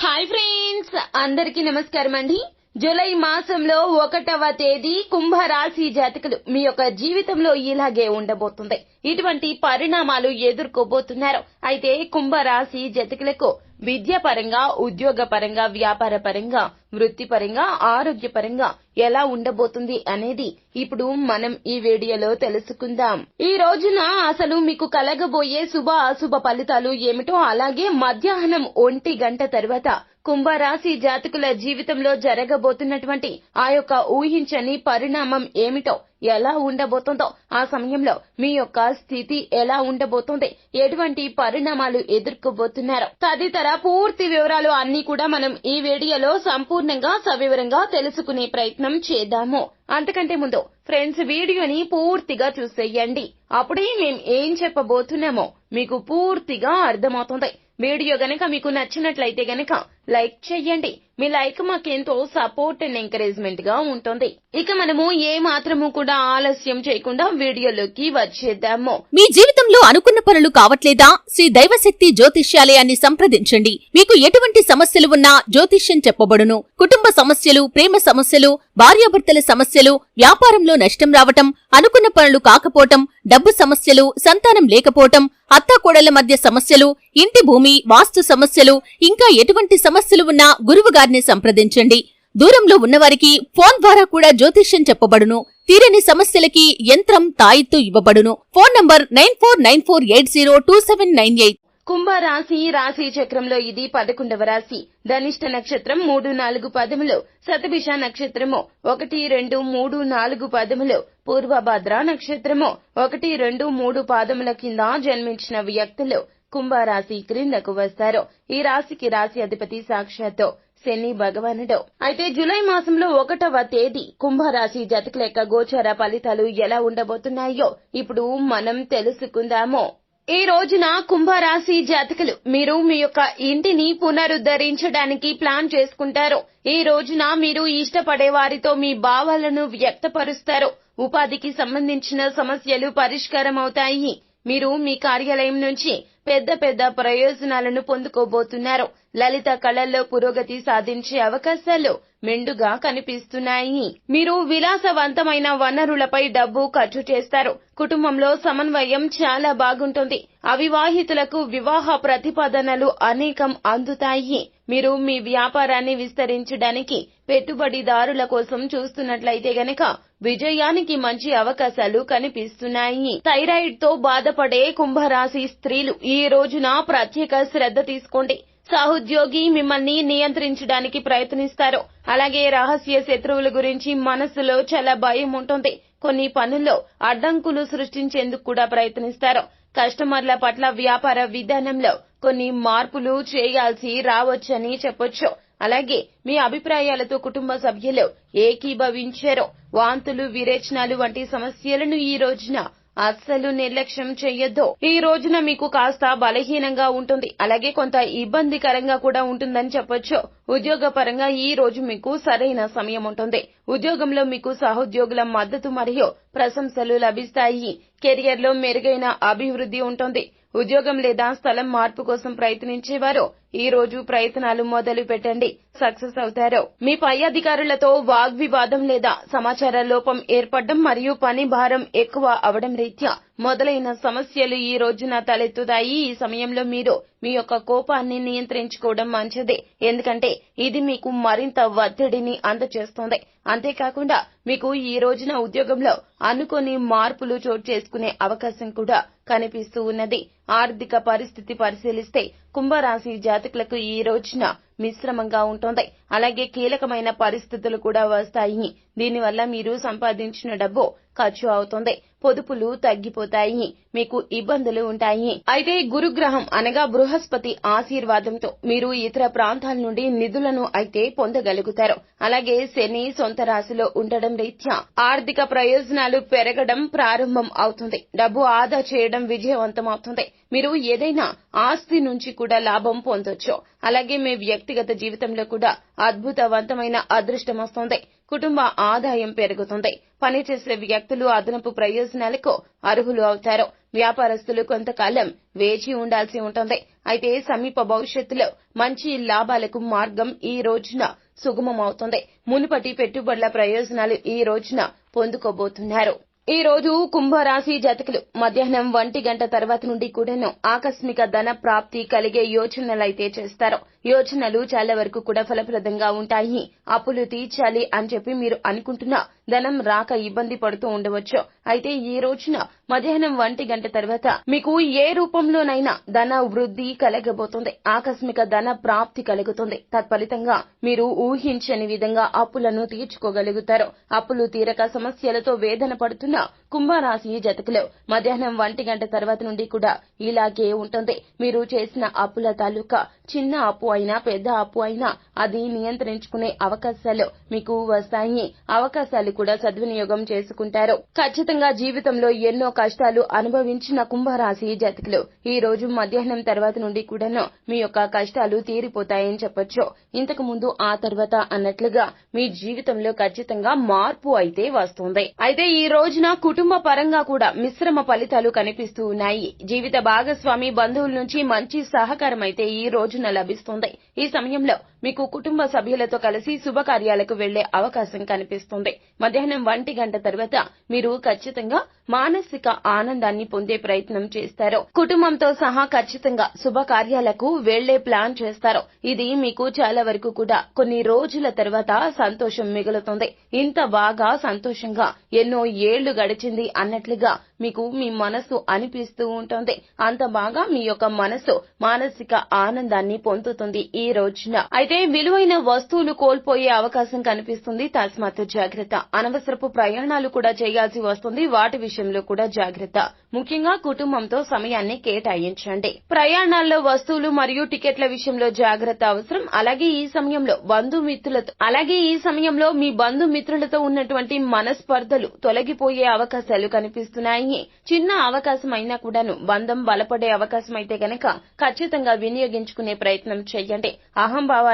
Hi friends అందరికీ నమస్కారం అండి. జూలై మాసంలో ఒకటవ తేదీ కుంభరాశి జాతకులు మీ యొక్క జీవితంలో ఇలాగే ఉండబోతుంది. ఇటువంటి పరిణామాలు ఎదుర్కోబోతున్నారు. అయితే కుంభరాశి జాతకులకు విద్యాపరంగా ఉద్యోగపరంగా వ్యాపార పరంగా వృత్తిపరంగా ఆరోగ్యపరంగా ఎలా ఉండబోతుంది అనేది ఇప్పుడు మనం ఈ వీడియోలో తెలుసుకుందాం. ఈ రోజున అసలు మీకు కలగబోయే శుభ అశుభ ఫలితాలు ఏమిటో అలాగే మధ్యాహ్నం ఒంటి గంట తర్వాత కుంభరాశి జాతకుల జీవితంలో జరగబోతున్నటువంటి ఆ యొక్క ఊహించని పరిణామం ఏమిటో ఎలా ఉండబోతుందో ఆ సమయంలో మీ యొక్క స్థితి ఎలా ఉండబోతుంది ఎటువంటి పరిణామాలు ఎదుర్కోబోతున్నారు తదితర పూర్తి వివరాలు అన్ని కూడా మనం ఈ వీడియోలో సంపూర్ణంగా సవివరంగా తెలుసుకునే ప్రయత్నం చేద్దాము. అంతకంటే ముందు ఫ్రెండ్స్ వీడియోని పూర్తిగా చూసేయండి. అప్పుడే మేం ఏం చెప్పబోతున్నామో మీకు పూర్తిగా అర్థమవుతుంది. వీడియో గనక మీకు నచ్చినట్లయితే గనక లైక్ చెయ్యండి. మీ లైక్ మాకెంతో సపోర్ట్ అండ్ ఎంకరేజ్మెంట్గా ఉంటుంది. ఇక మనము ఏ మాత్రము కూడా ఆలస్యం చేయకుండా వీడియోలోకి వచ్చేద్దాము. మీ జీవితంలో అనుకున్న పనులు కావట్లేదా? శ్రీ దైవశక్తి జ్యోతిష్యాలయాన్ని సంప్రదించండి. మీకు ఎటువంటి సమస్యలు ఉన్నా జ్యోతిష్యం చెప్పబడును. కుటుంబ సమస్యలు ప్రేమ సమస్యలు భార్యాభర్తల సమస్యలు వ్యాపారంలో నష్టం రావటం అనుకున్న పనులు కాకపోవటం డబ్బు సమస్యలు సంతానం లేకపోవటం అత్తాకోడళ్ళ మధ్య సమస్యలు ఇంటి భూమి వాస్తు సమస్యలు ఇంకా ఎటువంటి సమస్యలు ఉన్నా గురువు గారిని సంప్రదించండి. దూరంలో ఉన్నవారికి ఫోన్ ద్వారా కూడా జ్యోతిష్యం చెప్పబడును. తీరని సమస్యలకి యంత్రం తాయిత్తు ఇవ్వబడును. Phone number nine four nine four eight zero two seven nine eight. కుంభ రాశి రాశి చక్రంలో ఇది పదకొండవ రాశి. ధనిష్ట నక్షత్రం మూడు నాలుగు పదములు. శతభిష నక్షత్రము ఒకటి రెండు మూడు నాలుగు పదములు. పూర్వభద్ర నక్షత్రము ఒకటి రెండు మూడు పాదముల కింద జన్మించిన వ్యక్తులు. కుంభరాశి క్రిందకు వస్తారు. ఈ రాశికి రాశి అధిపతి సాక్షాత్తు శని భగవానుడు. అయితే జూలై మాసంలో ఒకటవ తేదీ కుంభరాశి జతకుల యొక్క గోచర ఫలితాలు ఎలా ఉండబోతున్నాయో ఇప్పుడు మనం తెలుసుకుందాము. ఈ రోజున కుంభరాశి జాతకులు మీరు మీ యొక్క ఇంటిని పునరుద్ధరించడానికి ప్లాన్ చేసుకుంటారు. ఈ రోజున మీరు ఇష్టపడే వారితో మీ భావాలను వ్యక్తపరుస్తారు. ఉపాధికి సంబంధించిన సమస్యలు పరిష్కారం అవుతాయి మీరు మీ కార్యాలయం నుంచి పెద్ద పెద్ద ప్రయోజనాలను పొందుకోబోతున్నారు. లలిత కళల్లో పురోగతి సాధించే అవకాశాలు మెండుగా కనిపిస్తున్నాయి. మీరు విలాసవంతమైన వనరులపై డబ్బు ఖర్చు చేస్తారు. కుటుంబంలో సమన్వయం చాలా బాగుంటుంది. అవివాహితులకు వివాహ ప్రతిపాదనలు అనేకం అందుతాయి. మీరు మీ వ్యాపారాన్ని విస్తరించడానికి పెట్టుబడిదారుల కోసం చూస్తున్నట్లయితే గనక విజయానికి మంచి అవకాశాలు కనిపిస్తున్నాయి. థైరాయిడ్తో బాధపడే కుంభరాశి స్త్రీలు ఈ రోజున ప్రత్యేక శ్రద్ధ తీసుకోండి. సహోద్యోగి మిమ్మల్ని నియంత్రించడానికి ప్రయత్నిస్తారు. అలాగే రహస్య శత్రువుల గురించి మనసులో చాలా భయం ఉంటుంది. కొన్ని పనుల్లో అడ్డంకులు సృష్టించేందుకు కూడా ప్రయత్నిస్తారు. కస్టమర్ల పట్ల వ్యాపార విధానంలో కొన్ని మార్పులు చేయాల్సి రావచ్చని చెప్పొచ్చు. అలాగే మీ అభిప్రాయాలతో కుటుంబ సభ్యులు ఏకీభవించారు. వాంతులు విరేచనాలు వంటి సమస్యలను ఈ రోజున అస్సలు నిర్లక్ష్యం చెయ్యొద్దు. ఈ రోజున మీకు కాస్త బలహీనంగా ఉంటుంది. అలాగే కొంత ఇబ్బందికరంగా కూడా ఉంటుందని చెప్పొచ్చు. ఉద్యోగ పరంగా ఈ రోజు మీకు సరైన సమయం ఉంటుంది. ఉద్యోగంలో మీకు సహోద్యోగుల మద్దతు మరియు ప్రశంసలు లభిస్తాయి. కెరియర్లో మెరుగైన అభివృద్ధి ఉంటుంది. ఉద్యోగం లేదా స్థలం మార్పు కోసం ప్రయత్నించేవారు ఈ రోజు ప్రయత్నాలు మొదలు పెట్టండి. సక్సెస్ అవుతారు. మీ పై అధికారులతో వాగ్వివాదం లేదా సమాచార లోపం ఏర్పడడం మరియు పని భారం ఎక్కువ అవడం రీత్యా మొదలైన సమస్యలు ఈ రోజున తలెత్తుతాయి. ఈ సమయంలో మీరు మీ యొక్క కోపాన్ని నియంత్రించుకోవడం మంచిది. ఎందుకంటే ఇది మీకు మరింత ఒత్తిడిని అందచేస్తుంది. అంతేకాకుండా మీకు ఈ రోజున ఉద్యోగంలో అనుకోని మార్పులు చోటు చేసుకునే అవకాశం కూడా కనిపిస్తూ ఉన్నది. ఆర్థిక పరిస్థితి పరిశీలిస్తే కుంభరాశి జాతకులకు ఈ రోజున మిశ్రమంగా ఉంటుంది. అలాగే కీలకమైన పరిస్థితులు కూడా వస్తాయి. దీనివల్ల మీరు సంపాదించిన డబ్బు ఖర్చు అవుతుంది. పొదుపులు తగ్గిపోతాయి. మీకు ఇబ్బందులు ఉంటాయి. అయితే గురుగ్రహం అనగా బృహస్పతి ఆశీర్వాదంతో మీరు ఇతర ప్రాంతాల నుండి నిధులను అయితే పొందగలుగుతారు. అలాగే శని సొంత రాశిలో ఉండడం రీత్యా ఆర్థిక ప్రయోజనాలు పెరగడం ప్రారంభం అవుతుంది. డబ్బు ఆదా చేయడం విజయవంతం అవుతుంది. మీరు ఏదైనా ఆస్తి నుంచి కూడా లాభం పొందొచ్చు. అలాగే మీ వ్యక్తిగత జీవితంలో కూడా అద్భుతవంతమైన అదృష్టం వస్తుంది. కుటుంబ ఆదాయం పెరుగుతుంది. పనిచేసే వ్యక్తులు అదనపు ప్రయోజనాలకు అర్హులు అవుతారు. వ్యాపారస్తులు కొంతకాలం వేచి ఉండాల్సి ఉంటుంది. అయితే సమీప భవిష్యత్తులో మంచి లాభాలకు మార్గం ఈ రోజున సుగమమవుతుంది. మునుపటి పెట్టుబడుల ప్రయోజనాలు ఈ రోజున పొందుకోబోతున్నారు. ఈ రోజు కుంభరాశి జాతకులు మధ్యాహ్నం ఒంటి గంట తర్వాత నుండి కూడాను ఆకస్మిక ధన ప్రాప్తి కలిగే యోచనలైతే చేస్తారు. యోచనలు చాలా వరకు కూడా ఫలప్రదంగా ఉంటాయి. అప్పులు తీర్చాలి అని చెప్పి మీరు అనుకుంటున్నా ధనం రాక ఇబ్బంది పడుతూ ఉండవచ్చు. అయితే ఈ రోజున మధ్యాహ్నం ఒంటి గంట తర్వాత మీకు ఏ రూపంలోనైనా ధన వృద్ధి కలగబోతుంది. ఆకస్మిక ధన ప్రాప్తి కలుగుతుంది. తత్ఫలితంగా మీరు ఊహించని విధంగా అప్పులను తీర్చుకోగలుగుతారు. అప్పులు తీరక సమస్యలతో వేదన పడుతున్న కుంభరాశి జతకులు మధ్యాహ్నం ఒంటి గంట తర్వాత నుండి కూడా ఇలాగే ఉంటుంది. మీరు చేసిన అప్పుల తాలూకా చిన్న అప్పు అయినా పెద్ద అప్పు అయినా అది నియంత్రించుకునే అవకాశాలు మీకు వస్తాయి. అవకాశాలు కూడా సద్వినియోగం చేసుకుంటారు. ఖచ్చితంగా జీవితంలో ఎన్నో కష్టాలు అనుభవించిన కుంభరాశి జాతకులు ఈ రోజు మధ్యాహ్నం తర్వాత నుండి కూడాను మీ యొక్క కష్టాలు తీరిపోతాయని చెప్పొచ్చు. ఇంతకు ముందు ఆ తర్వాత అన్నట్లుగా మీ జీవితంలో ఖచ్చితంగా మార్పు అయితే వస్తుంది. అయితే ఈ రోజున కుటుంబ పరంగా కూడా మిశ్రమ ఫలితాలు కనిపిస్తూ ఉన్నాయి. జీవిత భాగస్వామి బంధువుల నుంచి మంచి సహకారం అయితే ఈ రోజున లభిస్తుంది. ఈ సమయంలో మీకు కుటుంబ సభ్యులతో కలిసి శుభకార్యాలకు వెళ్ళే అవకాశం కనిపిస్తుంది. మధ్యాహ్నం ఒంటి గంట తర్వాత మీరు ఖచ్చితంగా మానసిక ఆనందాన్ని పొందే ప్రయత్నం చేస్తారు. కుటుంబంతో సహా ఖచ్చితంగా శుభకార్యాలకు వెళ్ళే ప్లాన్ చేస్తారు. ఇది మీకు చాలా వరకు కూడా కొన్ని రోజుల తర్వాత సంతోషం మిగులుతుంది. ఇంత బాగా సంతోషంగా ఎన్నో ఏళ్ళు గడిచింది అన్నట్లుగా మీకు మీ మనసు అనిపిస్తూ ఉంటుంది. అంత బాగా మీ యొక్క మనసు మానసిక ఆనందాన్ని పొందుతుంది ఈ రోజున. అయితే విలువైన వస్తువులు కోల్పోయే అవకాశం కనిపిస్తుంది. తస్మాత్ జాగ్రత్త. అనవసరపు ప్రయాణాలు కూడా చేయాల్సి వస్తుంది. వాటి విషయంలో కూడా జాగ్రత్త. ముఖ్యంగా కుటుంబంతో సమయాన్ని కేటాయించండి. ప్రయాణాల్లో వస్తువులు మరియు టికెట్ల విషయంలో జాగ్రత్త అవసరం. అలాగే ఈ సమయంలో బంధుమిత్రులతో అలాగే ఈ సమయంలో మీ బంధుమిత్రులతో ఉన్నటువంటి మనస్పర్ధలు తొలగిపోయే అవకాశాలు కనిపిస్తున్నాయి. చిన్న అవకాశం అయినా కూడాను బంధం బలపడే అవకాశం అయితే గనక ఖచ్చితంగా వినియోగించుకునే ప్రయత్నం చేయండి.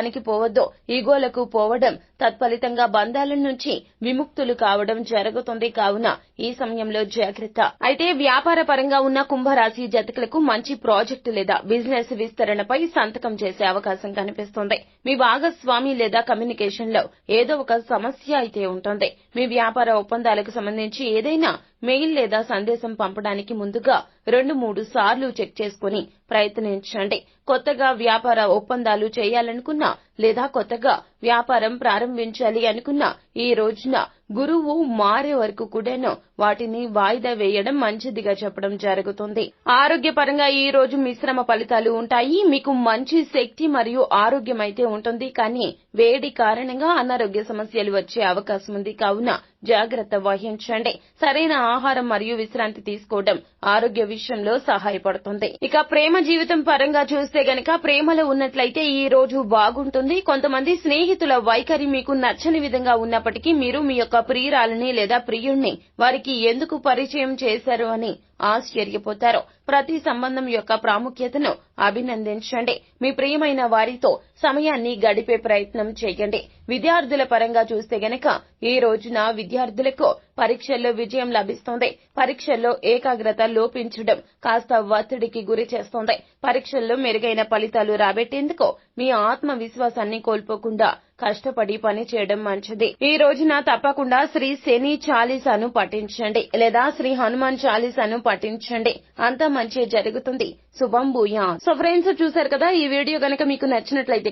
అహంభావానికి పోవద్దు. ఈగోలకు పోవడం తత్ఫలితంగా బంధాల నుంచి విముక్తులు కావడం జరుగుతుంది కావున ఈ సమయంలో జాగ్రత్త. అయితే వ్యాపార పరంగా ఉన్న కుంభరాశి జతకులకు మంచి ప్రాజెక్టు లేదా బిజినెస్ విస్తరణపై సంతకం చేసే అవకాశం కనిపిస్తుంది. మీ భాగస్వామి లేదా కమ్యూనికేషన్లో ఏదో ఒక సమస్య అయితే ఉంటుంది. మీ వ్యాపార ఒప్పందాలకు సంబంధించి ఏదైనా మెయిల్ లేదా సందేశం పంపడానికి ముందుగా రెండు మూడు సార్లు చెక్ చేసుకుని ప్రయత్నించండి. కొత్తగా వ్యాపార ఒప్పందాలు చేయాలనుకున్నా లేదా కొత్తగా వ్యాపారం ప్రారంభించాలి అనుకున్నా ఈ రోజున గురువు మారే వరకు కూడాను వాటిని వాయిదా వేయడం మంచిదిగా చెప్పడం జరుగుతుంది. ఆరోగ్యపరంగా ఈ రోజు మిశ్రమ ఫలితాలు ఉంటాయి. మీకు మంచి శక్తి మరియు ఆరోగ్యం అయితే ఉంటుంది. కానీ వేడి కారణంగా అనారోగ్య సమస్యలు వచ్చే అవకాశం ఉంది. కావున జాగ్రత్త వహించండి. సరైన ఆహారం మరియు విశ్రాంతి తీసుకోవడం ఆరోగ్య విషయంలో సహాయపడుతుంది. ఇక ప్రేమ జీవితం పరంగా చూస్తే గనక ప్రేమలో ఉన్నట్లయితే ఈ రోజు బాగుంటుంది. కొంతమంది స్నేహితుల వైఖరి మీకు నచ్చని విధంగా ఉన్నప్పటికీ మీరు మీ యొక్క ప్రియురాలని లేదా ప్రియుణ్ణి వారికి ఎందుకు పరిచయం చేశారు అని ఆశ్చర్యపోతారు. ప్రతి సంబంధం యొక్క ప్రాముఖ్యతను అభినందించండి. మీ ప్రియమైన వారితో సమయాన్ని గడిపే ప్రయత్నం చేయండి. విద్యార్థుల పరంగా చూస్తే గనక ఈ రోజున విద్యార్థులకు పరీక్షల్లో విజయం లభిస్తుంది. పరీక్షల్లో ఏకాగ్రత లోపించడం కాస్త ఒత్తిడికి గురి చేస్తుంది. పరీక్షల్లో మెరుగైన ఫలితాలు రాబెట్టేందుకు మీ ఆత్మవిశ్వాసాన్ని కోల్పోకుండా కష్టపడి పని చేయడం మంచిది. ఈ రోజున తప్పకుండా శ్రీ శని చాలీసాను పఠించండి లేదా శ్రీ హనుమాన్ చాలీసాను పఠించండి. అంతా మంచి జరుగుతుంది. శుభం భూయా సో ఫ్రెండ్స్ చూసారు కదా ఈ వీడియో గనక మీకు నచ్చినట్లయితే